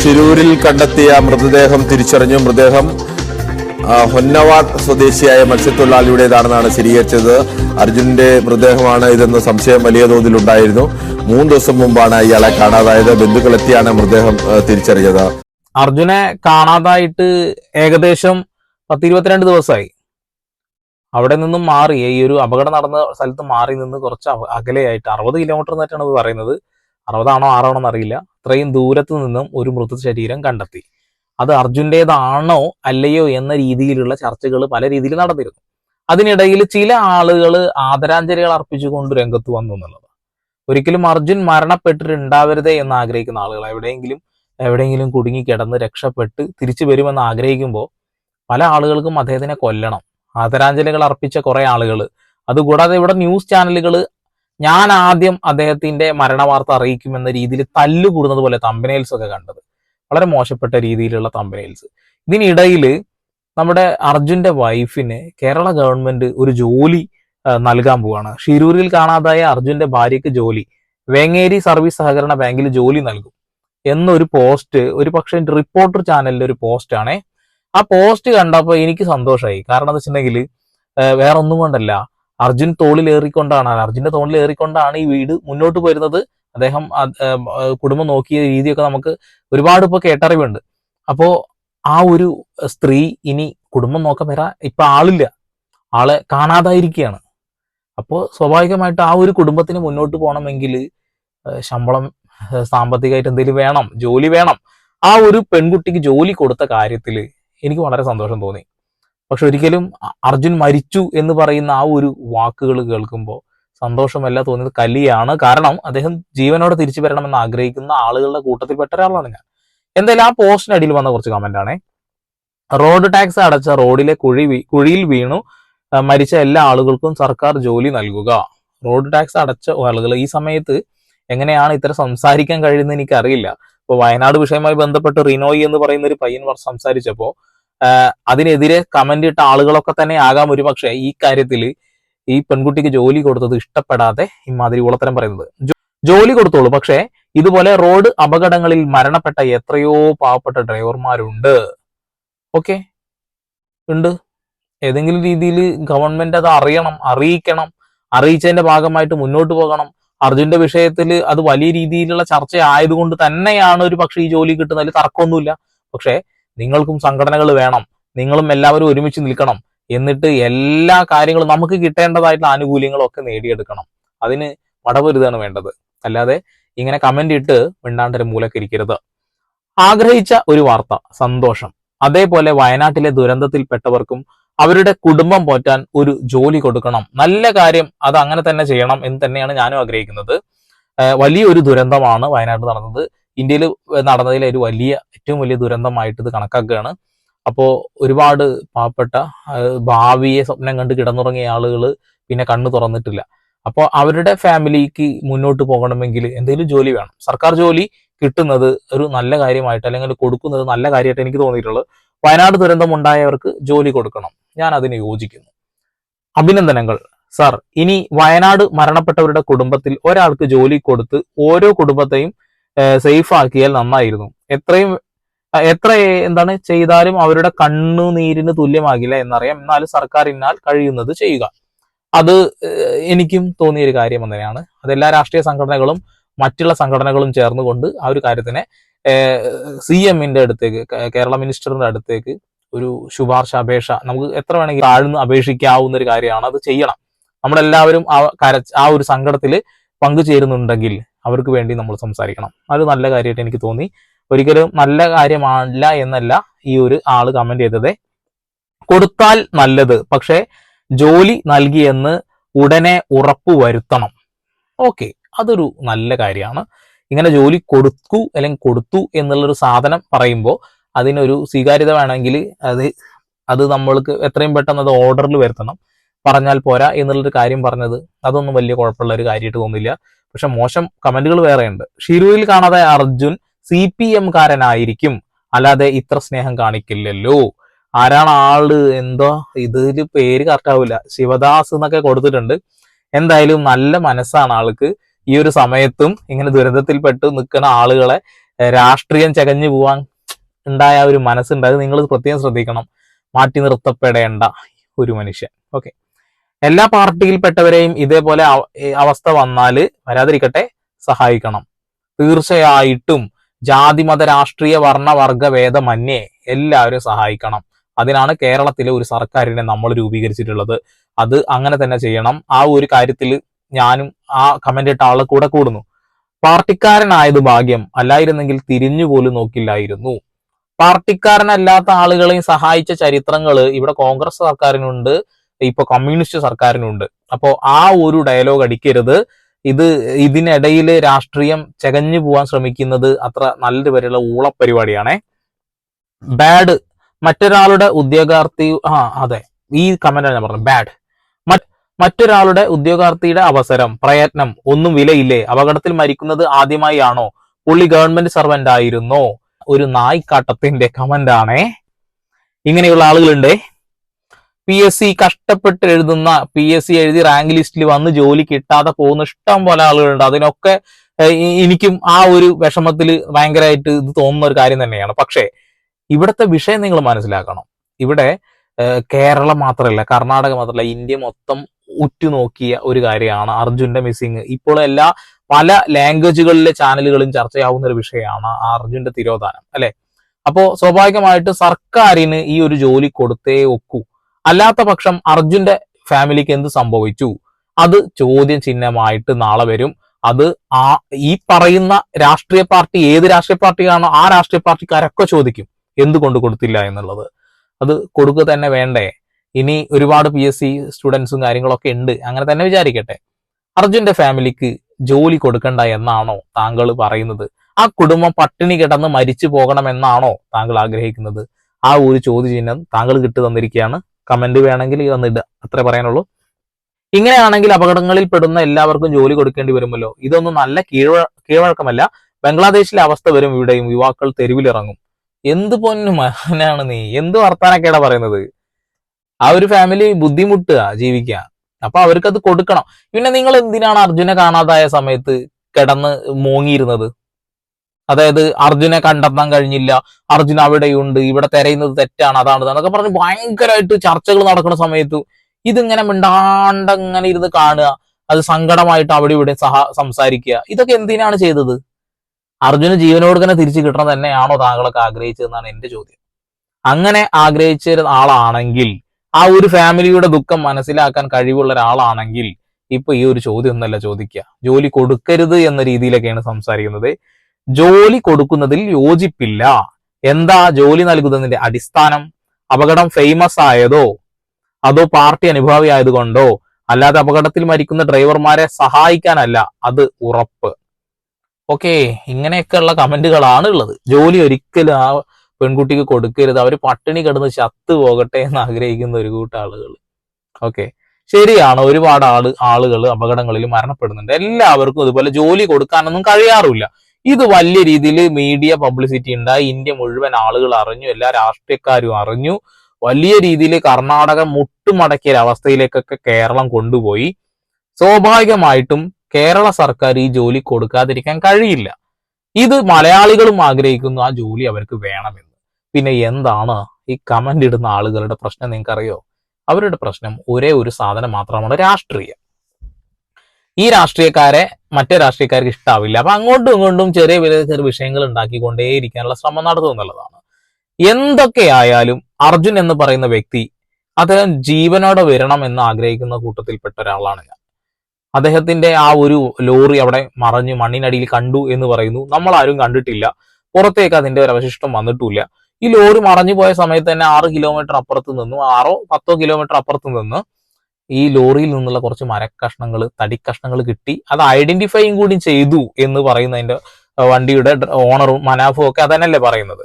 ശിരൂരിൽ കണ്ടെത്തിയ മൃതദേഹം തിരിച്ചറിഞ്ഞു. മൃതദേഹം ഹൊന്നവാട് സ്വദേശിയായ മത്സ്യത്തൊഴിലാളിയുടേതാണെന്നാണ് സ്ഥിരീകരിച്ചത്. അർജുനന്റെ മൃതദേഹമാണ് ഇതെന്ന സംശയം വലിയ തോതിൽ ഉണ്ടായിരുന്നു മൂന്ന് ദിവസം മുമ്പാണ് ഇയാളെ കാണാതായത്. ബന്ധുക്കളെത്തിയാണ് മൃതദേഹം തിരിച്ചറിഞ്ഞത്. അർജുനെ കാണാതായിട്ട് ഏകദേശം പത്തിരുപത്തിരണ്ട് ദിവസമായി. അവിടെ നിന്നും മാറി ഈ ഒരു അപകടം നടന്ന സ്ഥലത്ത് മാറി നിന്ന് കുറച്ച് അകലെയായിട്ട് അറുപത് കിലോമീറ്റർ എന്നിട്ടാണ് പറയുന്നത്. അറുപതാണോ ആറാണോ എന്നറിയില്ല. അത്രയും ദൂരത്തു നിന്നും ഒരു മൃതശരീരം കണ്ടെത്തി. അത് അർജുന്റേതാണോ അല്ലയോ എന്ന രീതിയിലുള്ള ചർച്ചകൾ പല രീതിയിൽ നടന്നിരുന്നു. അതിനിടയിൽ ചില ആളുകൾ ആദരാഞ്ജലികൾ അർപ്പിച്ചുകൊണ്ട് രംഗത്ത് വന്നു എന്നുള്ളത്. ഒരിക്കലും അർജുൻ മരണപ്പെട്ടിട്ടുണ്ടാവരുതേ എന്ന് ആഗ്രഹിക്കുന്ന ആളുകൾ എവിടെയെങ്കിലും എവിടെയെങ്കിലും കുടുങ്ങി കിടന്ന് രക്ഷപ്പെട്ട് തിരിച്ചു വരുമെന്ന് ആഗ്രഹിക്കുമ്പോൾ പല ആളുകൾക്കും അദ്ദേഹത്തിനെ കൊല്ലണം. ആദരാഞ്ജലികൾ അർപ്പിച്ച കുറെ ആളുകൾ. അതുകൂടാതെ ഇവിടെ ന്യൂസ് ചാനലുകൾ ഞാൻ ആദ്യം അദ്ദേഹത്തിന്റെ മരണവാർത്ത അറിയിക്കുമെന്ന രീതിയിൽ തല്ലുകൂടുന്നത് പോലെ തമ്പനയിൽസ് ഒക്കെ കണ്ടത്. വളരെ മോശപ്പെട്ട രീതിയിലുള്ള തമ്പനയിൽസ് ഇതിനിടയിൽ നമ്മുടെ അർജുന്റെ വൈഫിന് കേരള ഗവൺമെന്റ് ഒരു ജോലി നൽകാൻ പോവാണ്. ഷിരൂരിൽ കാണാതായ അർജുന്റെ ഭാര്യയ്ക്ക് ജോലി വേങ്ങേരി സർവീസ് സഹകരണ ബാങ്കിൽ ജോലി നൽകും എന്നൊരു പോസ്റ്റ് ഒരു പക്ഷേ റിപ്പോർട്ടർ ചാനലിലെ ഒരു പോസ്റ്റ് ആണേ. ആ പോസ്റ്റ് കണ്ടപ്പോൾ എനിക്ക് സന്തോഷമായി കാരണം എന്താ വെച്ചിട്ടുണ്ടെങ്കിൽ വേറെ ഒന്നും കൊണ്ടല്ല. അർജുൻ തോളിൽ ഏറിക്കൊണ്ടാണ്. അർജുന്റെ തോളിൽ ഏറിക്കൊണ്ടാണ് ഈ വീട് മുന്നോട്ട് പോരുന്നത് അദ്ദേഹം കുടുംബം നോക്കിയ രീതിയൊക്കെ നമുക്ക് ഒരുപാട് ഇപ്പൊ കേട്ടറിവുണ്ട്. അപ്പോ ആ ഒരു സ്ത്രീ ഇനി കുടുംബം നോക്കാൻ വരാ ഇപ്പൊ ആളില്ല. ആളെ കാണാതായിരിക്കുകയാണ്. അപ്പോ സ്വാഭാവികമായിട്ട് ആ ഒരു കുടുംബത്തിന് മുന്നോട്ട് പോകണമെങ്കിൽ ശമ്പളം സാമ്പത്തികമായിട്ട് എന്തെങ്കിലും വേണം ജോലി വേണം. ആ ഒരു പെൺകുട്ടിക്ക് ജോലി കൊടുത്ത കാര്യത്തിൽ എനിക്ക് വളരെ സന്തോഷം തോന്നി. പക്ഷെ ഒരിക്കലും അർജുൻ മരിച്ചു എന്ന് പറയുന്ന ആ ഒരു വാക്കുകൾ കേൾക്കുമ്പോൾ സന്തോഷമല്ല തോന്നിയത് കലിയാണ്. കാരണം അദ്ദേഹം ജീവനോടെ തിരിച്ചു വരണമെന്ന് ആഗ്രഹിക്കുന്ന ആളുകളുടെ കൂട്ടത്തിൽപ്പെട്ട ഒരാളാണ് ഞാൻ. എന്തായാലും ആ പോസ്റ്റിനടിയിൽ വന്ന കുറച്ച് കമന്റ് ആണേ. റോഡ് ടാക്സ് അടച്ച റോഡിലെ കുഴി കുഴിയിൽ വീണു. മരിച്ച എല്ലാ ആളുകൾക്കും സർക്കാർ ജോലി നൽകുക. റോഡ് ടാക്സ് അടച്ച ആളുകൾ ഈ സമയത്ത് എങ്ങനെയാണ് ഇത്ര സംസാരിക്കാൻ കഴിയുന്നത് എനിക്കറിയില്ല. ഇപ്പൊ വയനാട് വിഷയവുമായി ബന്ധപ്പെട്ട് റിനോയി എന്ന് പറയുന്ന ഒരു പയ്യൻ സംസാരിച്ചപ്പോൾ അതിനെതിരെ കമന്റ് ഇട്ട ആളുകളൊക്കെ തന്നെ ആകാം ഒരുപക്ഷെ. ഈ കാര്യത്തിൽ ഈ പെൺകുട്ടിക്ക് ജോലി കൊടുത്തത് ഇഷ്ടപ്പെടാതെ ഇമാതിരി ഉളത്തരം പറയുന്നത്. ജോലി കൊടുത്തോളൂ. പക്ഷേ ഇതുപോലെ റോഡ് അപകടങ്ങളിൽ മരണപ്പെട്ട എത്രയോ പാവപ്പെട്ട ഡ്രൈവർമാരുണ്ട്. ഓക്കെ? ഉണ്ട്. ഏതെങ്കിലും രീതിയിൽ ഗവൺമെന്റ് അത് അറിയണം അറിയിക്കണം അറിയിച്ചതിന്റെ ഭാഗമായിട്ട് മുന്നോട്ട് പോകണം. അർജുന്റെ വിഷയത്തിൽ അത് വലിയ രീതിയിലുള്ള ചർച്ച ആയതുകൊണ്ട് തന്നെയാണ് ഒരു പക്ഷേ ഈ ജോലി കിട്ടുന്നതിൽ തർക്കമൊന്നുമില്ല. പക്ഷേ നിങ്ങൾക്കും സംഘടനകൾ വേണം. നിങ്ങളും എല്ലാവരും ഒരുമിച്ച് നിൽക്കണം. എന്നിട്ട് എല്ലാ കാര്യങ്ങളും നമുക്ക് കിട്ടേണ്ടതായിട്ടുള്ള ആനുകൂല്യങ്ങളൊക്കെ നേടിയെടുക്കണം. അതിന് പടപൊരുതാണ് വേണ്ടത്. അല്ലാതെ ഇങ്ങനെ കമന്റ് ഇട്ട് മിണ്ടാണ്ടൊരു മൂലക്കിരിക്കരുത് ആഗ്രഹിച്ച ഒരു വാർത്ത സന്തോഷം. അതേപോലെ വയനാട്ടിലെ ദുരന്തത്തിൽപ്പെട്ടവർക്കും അവരുടെ കുടുംബം പോറ്റാൻ ഒരു ജോലി കൊടുക്കണം. നല്ല കാര്യം അത് അങ്ങനെ തന്നെ ചെയ്യണം എന്ന് തന്നെയാണ് ഞാനും ആഗ്രഹിക്കുന്നത്. വലിയൊരു ദുരന്തമാണ് വയനാട് നടന്നത്. ഇന്ത്യയിൽ നടന്നതിലെ ഒരു വലിയ ഏറ്റവും വലിയ ദുരന്തമായിട്ട് ഇത് കണക്കാക്കുകയാണ്. അപ്പോൾ ഒരുപാട് പാവപ്പെട്ട ഭാവിയെ സ്വപ്നം കണ്ട് കിടന്നുറങ്ങിയ ആളുകൾ പിന്നെ കണ്ണു തുറന്നിട്ടില്ല. അപ്പോൾ അവരുടെ ഫാമിലിക്ക് മുന്നോട്ട് പോകണമെങ്കിൽ എന്തെങ്കിലും ജോലി വേണം. സർക്കാർ ജോലി കിട്ടുന്നത് ഒരു നല്ല കാര്യമായിട്ട് അല്ലെങ്കിൽ കൊടുക്കുന്നത് നല്ല കാര്യമായിട്ട് എനിക്ക് തോന്നിയിട്ടുള്ളത് വയനാട് ദുരന്തം ഉണ്ടായവർക്ക് ജോലി കൊടുക്കണം. ഞാൻ അതിന് യോജിക്കുന്നു. അഭിനന്ദനങ്ങൾ. സാർ ഇനി വയനാട് മരണപ്പെട്ടവരുടെ കുടുംബത്തിൽ ഒരാൾക്ക് ജോലി കൊടുത്ത് ഓരോ കുടുംബത്തെയും സേഫ് ആക്കിയാൽ നന്നായിരുന്നു. എത്രയും എത്ര എന്താണ് ചെയ്താലും അവരുടെ കണ്ണുനീരിന് തുല്യമാകില്ല എന്നറിയാം. എന്നാലും സർക്കാരിനാൽ കഴിയുന്നത് ചെയ്യുക. അത് എനിക്കും തോന്നിയ ഒരു കാര്യം തന്നെയാണ് അതെല്ലാ രാഷ്ട്രീയ സംഘടനകളും മറ്റുള്ള സംഘടനകളും ചേർന്നുകൊണ്ട് ആ ഒരു കാര്യത്തിനെ സി എമ്മിന്റെ അടുത്തേക്ക് കേരള മിനിസ്റ്ററിന്റെ അടുത്തേക്ക് ഒരു ശുപാർശ അപേക്ഷ നമുക്ക് എത്ര വേണമെങ്കിൽ താഴ്ന്ന് അപേക്ഷിക്കാവുന്ന ഒരു കാര്യമാണ്. അത് ചെയ്യണം. നമ്മളെല്ലാവരും ആ കര ആ ഒരു സങ്കടത്തിൽ പങ്കുചേരുന്നുണ്ടെങ്കിൽ അവർക്ക് വേണ്ടി നമ്മൾ സംസാരിക്കണം. അത് നല്ല കാര്യമായിട്ട് എനിക്ക് തോന്നി. ഒരിക്കലും നല്ല കാര്യമല്ല എന്നല്ല ഈ ഒരു ആൾ കമന്റ് ചെയ്തത്. കൊടുത്താൽ നല്ലത് പക്ഷെ ജോലി നൽകിയെന്ന് ഉടനെ ഉറപ്പ് വരുത്തണം. ഓക്കെ അതൊരു നല്ല കാര്യമാണ്. ഇങ്ങനെ ജോലി കൊടുക്കൂ അല്ലെങ്കിൽ കൊടുത്തു എന്നുള്ളൊരു സാധനം പറയുമ്പോൾ അതിനൊരു സ്വീകാര്യത വേണമെങ്കിൽ അത് അത് നമ്മൾക്ക് എത്രയും പെട്ടെന്ന് അത് ഓർഡറിൽ വരുത്തണം. പറഞ്ഞാൽ പോരാ എന്നുള്ളൊരു കാര്യം പറഞ്ഞത് അതൊന്നും വലിയ കുഴപ്പമുള്ള ഒരു കാര്യമായിട്ട് തോന്നില്ല പക്ഷെ മോശം കമന്റുകൾ വേറെയുണ്ട്. ഷിരൂരിൽ കാണാതെ അർജുൻ സി പി എം കാരനായിരിക്കും. അല്ലാതെ ഇത്ര സ്നേഹം കാണിക്കില്ലല്ലോ. ആരാണ് ആൾ? എന്തോ? ഇതൊരു പേര് കറക്റ്റ് ആവില്ല ശിവദാസ് എന്നൊക്കെ കൊടുത്തിട്ടുണ്ട്. എന്തായാലും നല്ല മനസ്സാണ് ആൾക്ക്. ഈ ഒരു സമയത്തും ഇങ്ങനെ ദുരന്തത്തിൽപ്പെട്ട് നിൽക്കുന്ന ആളുകളെ രാഷ്ട്രീയം ചകഞ്ഞു പോവാൻ ഉണ്ടായ ഒരു മനസ്സുണ്ട്. അത് നിങ്ങൾ പ്രത്യേകം ശ്രദ്ധിക്കണം. മാറ്റി നിർത്തപ്പെടേണ്ട ഒരു മനുഷ്യൻ. ഓക്കെ. എല്ലാ പാർട്ടിയിൽപ്പെട്ടവരെയും ഇതേപോലെ അവസ്ഥ വന്നാൽ വരാതിരിക്കട്ടെ സഹായിക്കണം. തീർച്ചയായിട്ടും ജാതി മത രാഷ്ട്രീയ വർണവർഗ ഭേദമന്യേ എല്ലാവരും സഹായിക്കണം. അതിനാണ് കേരളത്തിലെ ഒരു സർക്കാരിനെ നമ്മൾ രൂപീകരിച്ചിട്ടുള്ളത്. അത് അങ്ങനെ തന്നെ ചെയ്യണം. ആ ഒരു കാര്യത്തിൽ ഞാനും ആ കമന്റ് ഇട്ട ആളെ കൂടെ കൂടുന്നു. പാർട്ടിക്കാരനായത് ഭാഗ്യം അല്ലായിരുന്നെങ്കിൽ തിരിഞ്ഞുപോലും നോക്കില്ലായിരുന്നു. പാർട്ടിക്കാരനല്ലാത്ത ആളുകളെയും സഹായിച്ച ചരിത്രങ്ങൾ ഇവിടെ കോൺഗ്രസ് സർക്കാരിനുണ്ട്. ഇപ്പൊ കമ്മ്യൂണിസ്റ്റ് സർക്കാരിനുണ്ട്. അപ്പോ ആ ഒരു ഡയലോഗ് അടിക്കരുത്. ഇത് ഇതിനിടയിൽ രാഷ്ട്രീയം ചകഞ്ഞു പോവാൻ ശ്രമിക്കുന്നത് അത്ര നല്ലൊരു വരെയുള്ള ഊളപ്പരിപാടിയാണേ. ബാഡ് മറ്റൊരാളുടെ ഉദ്യോഗാർത്ഥി ആ അതെ. ഈ കമന്റാണ് ഞാൻ പറഞ്ഞത്. ബാഡ് മറ്റൊരാളുടെ ഉദ്യോഗാർത്ഥിയുടെ അവസരം പ്രയത്നം ഒന്നും വിലയില്ലേ? അപകടത്തിൽ മരിക്കുന്നത് ആദ്യമായി ആണോ? പുള്ളി ഗവൺമെന്റ് സർവന്റ് ആയിരുന്നോ? ഒരു നായ്ക്കാട്ടത്തിന്റെ കമന്റ് ആണേ. ഇങ്ങനെയുള്ള ആളുകളുണ്ട്. പി എസ് സി കഷ്ടപ്പെട്ട് എഴുതുന്ന പി എസ് സി എഴുതി റാങ്ക് ലിസ്റ്റിൽ വന്ന് ജോലി കിട്ടാതെ പോകുന്ന ഇഷ്ടം പോലെ ആളുകളുണ്ട്. അതിനൊക്കെ എനിക്കും ആ ഒരു വിഷമത്തിൽ ഭയങ്കരമായിട്ട് ഇത് തോന്നുന്ന ഒരു കാര്യം തന്നെയാണ്. പക്ഷേ ഇവിടുത്തെ വിഷയം നിങ്ങൾ മനസ്സിലാക്കണം. ഇവിടെ കേരളം മാത്രമല്ല കർണാടക മാത്രമല്ല ഇന്ത്യ മൊത്തം ഉറ്റുനോക്കിയ ഒരു കാര്യമാണ് അർജുന്റെ മിസ്സിങ് ഇപ്പോൾ എല്ലാ പല ലാംഗ്വേജുകളിലെ ചാനലുകളും ചർച്ചയാവുന്ന ഒരു വിഷയമാണ് അർജുന്റെ തിരോധാനം അല്ലെ? അപ്പോ സ്വാഭാവികമായിട്ട് സർക്കാരിന് ഈ ഒരു ജോലി കൊടുത്തേ ഒക്കൂ. അല്ലാത്ത പക്ഷം അർജുന്റെ ഫാമിലിക്ക് എന്ത് സംഭവിച്ചു? അത് ചോദ്യം ചിഹ്നമായിട്ട് നാളെ വരും. അത് ആ ഈ പറയുന്ന രാഷ്ട്രീയ പാർട്ടി ഏത് രാഷ്ട്രീയ പാർട്ടിയാണോ ആ രാഷ്ട്രീയ പാർട്ടിക്കാരൊക്കെ ചോദിക്കും. എന്തുകൊണ്ട് കൊടുത്തില്ല എന്നുള്ളത്. അത് കൊടുക്കുക തന്നെ വേണ്ടേ. ഇനി ഒരുപാട് പി എസ് സി സ്റ്റുഡൻസും കാര്യങ്ങളൊക്കെ ഉണ്ട്. അങ്ങനെ തന്നെ വിചാരിക്കട്ടെ. അർജുന്റെ ഫാമിലിക്ക് ജോലി കൊടുക്കണ്ട എന്നാണോ താങ്കൾ പറയുന്നത്? ആ കുടുംബം പട്ടിണി കിടന്ന് മരിച്ചു പോകണമെന്നാണോ താങ്കൾ ആഗ്രഹിക്കുന്നത്? ആ ഒരു ചോദ്യചിഹ്നം താങ്കൾ കിട്ടു തന്നിരിക്കുകയാണ്. കമന്റ് വേണമെങ്കിൽ ഈ വന്നിടുക അത്രേ പറയാനുള്ളൂ. ഇങ്ങനെയാണെങ്കിൽ അപകടങ്ങളിൽ പെടുന്ന എല്ലാവർക്കും ജോലി കൊടുക്കേണ്ടി വരുമല്ലോ. ഇതൊന്നും നല്ല കീഴ്വ കീഴ്വഴക്കമല്ല. ബംഗ്ലാദേശിലെ അവസ്ഥ വരും ഇവിടെയും. യുവാക്കൾ തെരുവിലിറങ്ങും. എന്ത് പൊന്നു മകനാണ് നീ? എന്ത് വർത്താനൊക്കെയാണ് പറയുന്നത്? ആ ഒരു ഫാമിലി ബുദ്ധിമുട്ടുക ജീവിക്കുക. അപ്പൊ അവർക്കത് കൊടുക്കണം. പിന്നെ നിങ്ങൾ എന്തിനാണ് അർജുനെ കാണാതായ സമയത്ത് കിടന്ന് മോങ്ങിയിരുന്നത്? അതായത് അർജുനെ കണ്ടെത്താൻ കഴിഞ്ഞില്ല. അർജുൻ അവിടെയുണ്ട്. ഇവിടെ തെരയുന്നത് തെറ്റാണ്. അതാണ് എന്നൊക്കെ പറഞ്ഞ് ഭയങ്കരമായിട്ട് ചർച്ചകൾ നടക്കുന്ന സമയത്ത് ഇതിങ്ങനെ മിണ്ടാണ്ടങ്ങനെ ഇരുന്ന് കാണുക. അത് സങ്കടമായിട്ട് അവിടെ ഇവിടെ സഹ സംസാരിക്കുക. ഇതൊക്കെ എന്തിനാണ് ചെയ്തത്? അർജുന ജീവനോട് തന്നെ തിരിച്ചു കിട്ടണം തന്നെയാണോ താങ്കളൊക്കെ ആഗ്രഹിച്ചതെന്നാണ് എന്റെ ചോദ്യം. അങ്ങനെ ആഗ്രഹിച്ച ആളാണെങ്കിൽ ആ ഒരു ഫാമിലിയുടെ ദുഃഖം മനസ്സിലാക്കാൻ കഴിവുള്ള ഒരാളാണെങ്കിൽ ഇപ്പൊ ഈ ഒരു ചോദ്യം ഒന്നല്ല ചോദിക്കുക. ജോലി കൊടുക്കരുത് എന്ന രീതിയിലൊക്കെയാണ് സംസാരിക്കുന്നത്. ജോലി കൊടുക്കുന്നതിൽ യോജിപ്പില്ല. എന്താ ജോലി നൽകുന്നതിന്റെ അടിസ്ഥാനം? അപകടം ഫേമസ് ആയതോ? അതോ പാർട്ടി അനുഭാവി ആയതുകൊണ്ടോ? അല്ലാതെ അപകടത്തിൽ മരിക്കുന്ന ഡ്രൈവർമാരെ സഹായിക്കാനല്ല. അത് ഉറപ്പ്. ഓക്കെ ഇങ്ങനെയൊക്കെയുള്ള കമന്റുകളാണ് ഉള്ളത്. ജോലി ഒരിക്കലും ആ പെൺകുട്ടിക്ക് കൊടുക്കരുത്. അവർ പട്ടിണി കിടന്ന് ചത്തു പോകട്ടെ എന്ന് ആഗ്രഹിക്കുന്ന ഒരു കൂട്ടം ആളുകൾ ഓക്കെ ശരിയാണ്. ഒരുപാട് ആൾ ആളുകൾ അപകടങ്ങളിൽ മരണപ്പെടുന്നുണ്ട്. എല്ലാവർക്കും ഇതുപോലെ ജോലി കൊടുക്കാനൊന്നും കഴിയാറില്ല ഇത് വലിയ രീതിയിൽ മീഡിയ പബ്ലിസിറ്റി ഉണ്ടായി ഇന്ത്യ മുഴുവൻ ആളുകൾ അറിഞ്ഞു എല്ലാ രാഷ്ട്രീയക്കാരും അറിഞ്ഞു. വലിയ രീതിയിൽ കർണാടക മുട്ടുമടക്കിയ അവസ്ഥയിലേക്കൊക്കെ കേരളം കൊണ്ടുപോയി. സ്വാഭാവികമായിട്ടും കേരള സർക്കാർ ഈ ജോലി കൊടുക്കാതിരിക്കാൻ കഴിയില്ല. ഇത് മലയാളികളും ആഗ്രഹിക്കുന്നു ആ ജോലി അവർക്ക് വേണമെന്ന്. പിന്നെ എന്താണ് ഈ കമന്റ് ഇടുന്ന ആളുകളുടെ പ്രശ്നം നിങ്ങൾക്കറിയോ? അവരുടെ പ്രശ്നം ഒരേ ഒരു സാധനം മാത്രമാണ് രാഷ്ട്രീയം. ഈ രാഷ്ട്രീയക്കാരെ മറ്റേ രാഷ്ട്രീയക്കാർക്ക് ഇഷ്ടാവില്ല. അപ്പൊ അങ്ങോട്ടും ഇങ്ങോട്ടും ചെറിയ വലിയ ചെറിയ വിഷയങ്ങൾ ഉണ്ടാക്കിക്കൊണ്ടേയിരിക്കാനുള്ള ശ്രമം നടത്തും എന്നുള്ളതാണ്. എന്തൊക്കെയായാലും അർജുൻ എന്ന് പറയുന്ന വ്യക്തി അദ്ദേഹം ജീവനോടെ വരണം എന്ന് ആഗ്രഹിക്കുന്ന കൂട്ടത്തിൽപ്പെട്ട ഒരാളാണ് ഞാൻ. അദ്ദേഹത്തിന്റെ ആ ഒരു ലോറി അവിടെ മറഞ്ഞു മണ്ണിനടിയിൽ കണ്ടു എന്ന് പറയുന്നു. നമ്മൾ ആരും കണ്ടിട്ടില്ല. പുറത്തേക്ക് അതിന്റെ ഒരു അവശിഷ്ടം വന്നിട്ടില്ല ഈ ലോറി മറഞ്ഞു പോയ സമയത്ത് തന്നെ ആറ് കിലോമീറ്റർ അപ്പുറത്ത് നിന്നു ആറോ പത്തോ കിലോമീറ്റർ അപ്പുറത്ത് നിന്ന് ഈ ലോറിയിൽ നിന്നുള്ള കുറച്ച് മരക്കഷ്ണങ്ങൾ തടിക്കഷ്ണങ്ങൾ കിട്ടി. അത് ഐഡന്റിഫൈയും കൂടി ചെയ്തു എന്ന് പറയുന്നതിന്റെ വണ്ടിയുടെ ഓണറും മനാഫും ഒക്കെ അതന്നെയല്ലേ പറയുന്നത്.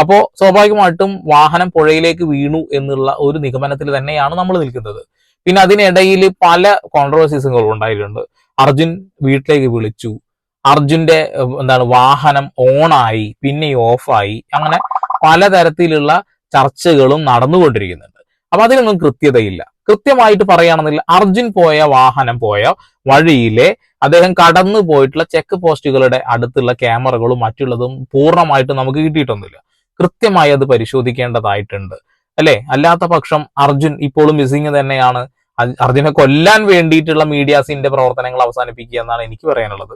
അപ്പോ സ്വാഭാവികമായിട്ടും വാഹനം പുഴയിലേക്ക് വീണു എന്നുള്ള ഒരു നിഗമനത്തിൽ തന്നെയാണ് നമ്മൾ നിൽക്കുന്നത്. പിന്നെ അതിനിടയിൽ പല കോൺട്രവേഴ്സീസുകളും ഉണ്ടായിട്ടുണ്ട്. അർജുൻ വീട്ടിലേക്ക് വിളിച്ചു. അർജുന്റെ എന്താണ് വാഹനം ഓണായി പിന്നെ ഓഫായി. അങ്ങനെ പലതരത്തിലുള്ള ചർച്ചകളും നടന്നുകൊണ്ടിരിക്കുന്നുണ്ട്. അപ്പൊ അതിനൊന്നും കൃത്യതയില്ല. കൃത്യമായിട്ട് പറയുകയാണെന്നില്ല അർജുൻ പോയ വാഹനം പോയ വഴിയിലെ അദ്ദേഹം കടന്നു പോയിട്ടുള്ള ചെക്ക് പോസ്റ്റുകളുടെ അടുത്തുള്ള ക്യാമറകളും മറ്റുള്ളതും പൂർണമായിട്ട് നമുക്ക് കിട്ടിയിട്ടൊന്നുമില്ല. കൃത്യമായി അത് പരിശോധിക്കേണ്ടതായിട്ടുണ്ട്. അല്ലെ? അല്ലാത്ത പക്ഷം അർജുൻ ഇപ്പോഴും മിസ്സിങ് തന്നെയാണ്. അർജുനെ കൊല്ലാൻ വേണ്ടിയിട്ടുള്ള മീഡിയാസിന്റെ പ്രവർത്തനങ്ങൾ അവസാനിപ്പിക്കുക എന്നാണ് എനിക്ക് പറയാനുള്ളത്.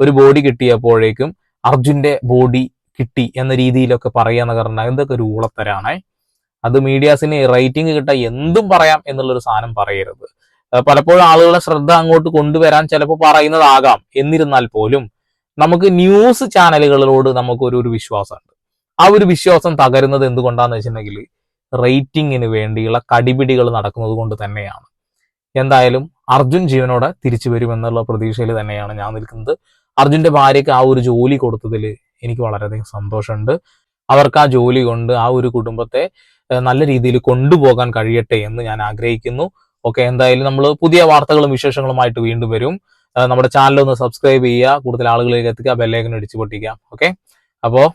ഒരു ബോഡി കിട്ടിയപ്പോഴേക്കും അർജുന്റെ ബോഡി കിട്ടി എന്ന രീതിയിലൊക്കെ പറയാന്ന് പറഞ്ഞാൽ എന്തൊക്കെ ഒരു ഊളത്തരാണ്. അത് മീഡിയാസിന് റേറ്റിംഗ് കിട്ടാൻ എന്തും പറയാം എന്നുള്ളൊരു സാധനം പറയരുത്. പലപ്പോഴും ആളുകളുടെ ശ്രദ്ധ അങ്ങോട്ട് കൊണ്ടുവരാൻ ചിലപ്പോൾ പറയുന്നതാകാം. എന്നിരുന്നാൽ പോലും നമുക്ക് ന്യൂസ് ചാനലുകളോട് നമുക്കൊരു ഒരു വിശ്വാസമുണ്ട്. ആ ഒരു വിശ്വാസം തകരുന്നത് എന്തുകൊണ്ടാന്ന് വെച്ചിട്ടുണ്ടെങ്കിൽ റേറ്റിങ്ങിന് വേണ്ടിയുള്ള കടിപിടികൾ നടക്കുന്നത് കൊണ്ട് തന്നെയാണ്. എന്തായാലും അർജുൻ ജീവനോടെ തിരിച്ചു വരുമെന്നുള്ള പ്രതീക്ഷയിൽ തന്നെയാണ് ഞാൻ നിൽക്കുന്നത്. അർജുന്റെ ഭാര്യയ്ക്ക് ആ ഒരു ജോലി കൊടുത്തതിൽ എനിക്ക് വളരെയധികം സന്തോഷമുണ്ട്. അവർക്ക് ആ ജോലി കൊണ്ട് ആ ഒരു കുടുംബത്തെ നല്ല രീതിയിൽ കൊണ്ടുപോകാൻ കഴിയട്ടെ എന്ന് ഞാൻ ആഗ്രഹിക്കുന്നു. ഓക്കെ എന്തായാലും നമ്മൾ പുതിയ വാർത്തകളും വിശേഷങ്ങളുമായിട്ട് വീണ്ടും വരും. നമ്മുടെ ചാനൽ ഒന്ന് സബ്സ്ക്രൈബ് ചെയ്യുക കൂടുതൽ ആളുകളിലേക്ക് എത്തിക്കുക ബെല്ലേക്കൻ അടിച്ചു പൊട്ടിക്കുക. ഓക്കെ അപ്പോൾ